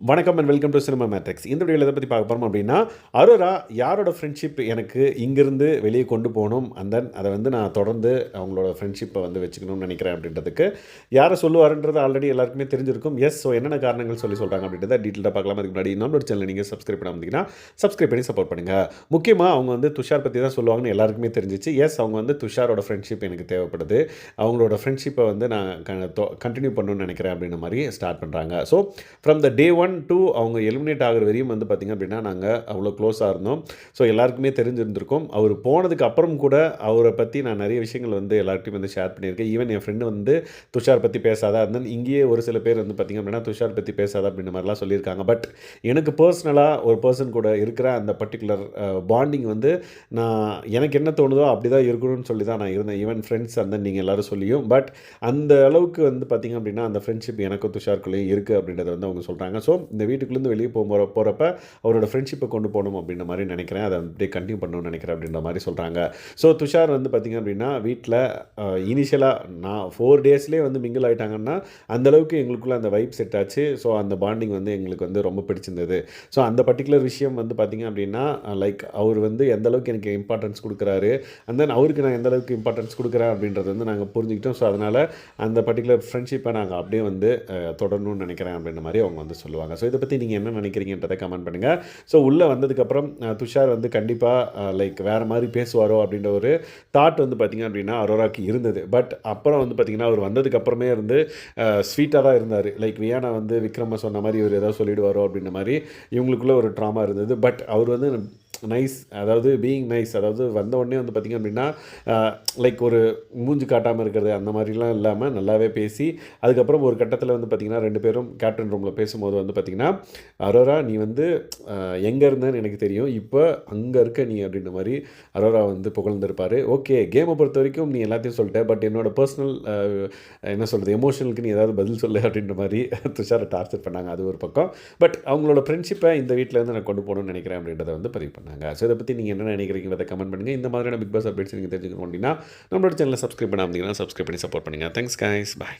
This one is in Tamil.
வணக்கம் and welcome to Cinema Matrix இந்த வீடியோவில் எதை பற்றி பார்க்க போகிறோம் அப்படின்னா அரோரா யாரோட ஃப்ரெண்ட்ஷிப் எனக்கு இங்கேருந்து வெளியே கொண்டு போகணும் அண்ட் தென் அதை வந்து நான் தொடர்ந்து அவங்களோட ஃப்ரெண்ட்ஷிப்பை வந்து வச்சுக்கணும்னு நினைக்கிறேன் அப்படின்றதுக்கு. யாரை சொல்லுவாருன்றது ஆல்ரெடி எல்லாருக்குமே தெரிஞ்சிருக்கும். எஸ் ஸோ என்னென்ன காரணங்கள் சொல்லி சொல்கிறாங்க அப்படின்றத டீட்டெயிலாக பார்க்கலாம்? அதுக்கு முன்னாடி நம்மளோட சேனல் நீங்கள் சப்ஸ்கிரைப் பண்ண வந்தீங்கன்னா சப்ஸ்கிரைப் பண்ணி சப்போர்ட் பண்ணுங்கள் முக்கியமாக அவங்க வந்து துஷார் பற்றி தான் சொல்லுவாங்கன்னு எல்லாருக்குமே தெரிஞ்சிச்சு. எஸ் அவங்க வந்து துஷாரோட ஃப்ரெண்ட்ஷிப் எனக்கு தேவைப்படுது. அவங்களோட ஃப்ரெண்ட்ஷிப்பை வந்து நான் கண்டினியூ பண்ணணும்னு நினைக்கிறேன் அப்படின்ற மாதிரி ஸ்டார்ட் பண்ணுறாங்க so from the day one to அவங்க எலிமினேட் ஆகிற வரையும் வந்து பார்த்திங்க அப்படின்னா நாங்கள் அவ்வளோ க்ளோஸாக இருந்தோம். ஸோ எல்லாருக்குமே தெரிஞ்சிருந்திருக்கும். அவர் போனதுக்கு அப்புறம் கூட அவரை பற்றி நான் நிறைய விஷயங்கள் வந்து எல்லார்ட்டையும் வந்து ஷேர் பண்ணியிருக்கேன். ஈவன் என் ஃப்ரெண்டு வந்து துஷார் பற்றி பேசாதா அந்த இங்கேயே ஒரு சில பேர் வந்து பார்த்திங்க அப்படின்னா துஷார் பற்றி பேசாதா அப்படின்ற மாதிரிலாம் சொல்லியிருக்காங்க. பட் எனக்கு பர்சனலாக ஒரு பர்சன் கூட இருக்கிற அந்த பர்டிகுலர் பாண்டிங் வந்து நான் எனக்கு என்ன தோணுதோ அப்படி தான் இருக்கணும்னு சொல்லி தான் நான் இருந்தேன். ஈவன் ஃப்ரெண்ட்ஸ் அந்த நீங்கள் எல்லாரும் சொல்லியும். பட் அந்த அளவுக்கு வந்து பார்த்திங்க அப்படின்னா அந்த ஃப்ரெண்ட்ஷிப் எனக்கும் துஷாருக்குள்ளேயும் இருக்குது அப்படின்றத வந்து அவங்க சொல்கிறாங்க ஸோ இந்த வீட்டுக்குள்ளேருந்து வெளியே போகிற போகிறப்ப அவரோட ஃப்ரெண்ட்ஷிப்பை கொண்டு போகணும் அப்படின்ற மாதிரி நினைக்கிறேன். அதை அப்படியே கண்டினியூ பண்ணணும்னு நினைக்கிறேன் அப்படின்ற மாதிரி சொல்கிறாங்க ஸோ துஷார் வந்து பார்த்திங்க அப்படின்னா வீட்டில் இனிஷியலாக நான் ஃபோர் டேஸ்லேயே வந்து மிங்கிள் ஆகிட்டாங்கன்னா அந்தளவுக்கு எங்களுக்குள்ளே அந்த வைப் செட் ஆச்சு. ஸோ அந்த பாண்டிங் வந்து எங்களுக்கு வந்து ரொம்ப பிடிச்சிருந்தது. ஸோ அந்த பர்டிகுலர் விஷயம் வந்து பார்த்திங்க அப்படின்னா லைக் அவர் வந்து எந்த அளவுக்கு எனக்கு இம்பார்ட்டன்ஸ் கொடுக்குறாரு அண்ட் தென் அவருக்கு நான் எந்த அளவுக்கு இம்பார்ட்டன்ஸ் கொடுக்குறேன் அப்படின்றது வந்து நாங்கள் புரிஞ்சுக்கிட்டோம். ஸோ அதனால் அந்த பர்டிகுலர் ஃப்ரெண்ட்ஷிப்பை நாங்கள் அப்படியே வந்து தொடரணும்னு நினைக்கிறேன் அப்படின்ற மாதிரி அவங்க வந்து சொல்லுவாங்க. ஸோ இதை பற்றி நீங்கள் என்ன நினைக்கிறீங்கன்றதை கமெண்ட் பண்ணுங்கள் ஸோ உள்ளே வந்ததுக்கப்புறம் துஷார் வந்து கண்டிப்பாக லைக் வேறு மாதிரி பேசுவாரோ அப்படின்ற ஒரு தாட் வந்து பார்த்திங்க அப்படின்னா அரோராக்கு இருந்தது. பட் அப்புறம் வந்து பார்த்திங்கன்னா அவர் வந்ததுக்கப்புறமே இருந்து ஸ்வீட்டாக தான் இருந்தார். லைக் வியானா வந்து விக்ரம சொன்ன மாதிரி இவர் ஏதாவது சொல்லிடுவாரோ அப்படின்ற மாதிரி இவங்களுக்குள்ளே ஒரு ட்ராமா இருந்தது. பட் அவர் வந்து நைஸ் அதாவது பீயிங் நைஸ் அதாவது வந்த உடனே வந்து பார்த்திங்க அப்படின்னா லைக் ஒரு மூஞ்சி காட்டாமல் இருக்கிறது அந்த மாதிரிலாம் இல்லாமல் நல்லாவே பேசி அதுக்கப்புறம் ஒரு கட்டத்தில் வந்து பார்த்திங்கன்னா ரெண்டு பேரும் கேப்டன் ரூமில் பேசும்போது வந்து பார்த்திங்கன்னா அரோரா நீ வந்து எங்கே இருந்தேன்னு எனக்கு தெரியும். இப்போ அங்கே இருக்க நீ அப்படின்ற மாதிரி அரோரா வந்து புகழ்ந்திருப்பார். ஓகே கேமை பொறுத்த வரைக்கும் நீ எல்லாத்தையும் சொல்லிட்ட பட் என்னோட பர்சனல் என்ன சொல்கிறது எமோஷனலுக்கு நீ ஏதாவது பதில் சொல்லு அப்படின்ற மாதிரி துஷாரை டார்ச்சர் பண்ணாங்க. அது ஒரு பக்கம். பட் அவங்களோட ஃப்ரெண்ட்ஷிப்பை இந்த வீட்டிலேருந்து நான் கொண்டு போகணும்னு நினைக்கிறேன் அப்படின்றத வந்து பதிவு பண்ணேன். பண்ணாங்க ஸோ இதை பற்றி நீங்கள் என்ன நினைக்கிறீங்கிறத கமெண்ட் பண்ணுங்கள் இந்த மாதிரியான பிக் பாஸ் அப்டேட்ஸ் நீங்கள் தெரிஞ்சுக்கணும் அப்படின்னா நம்மளோட சேனலை சப்ஸ்கிரைப் பண்ணாமல் சப்ஸ்கிரைப் பண்ணி சப்போர்ட் பண்ணுங்கள் தேங்க்ஸ் கைஸ் பாய்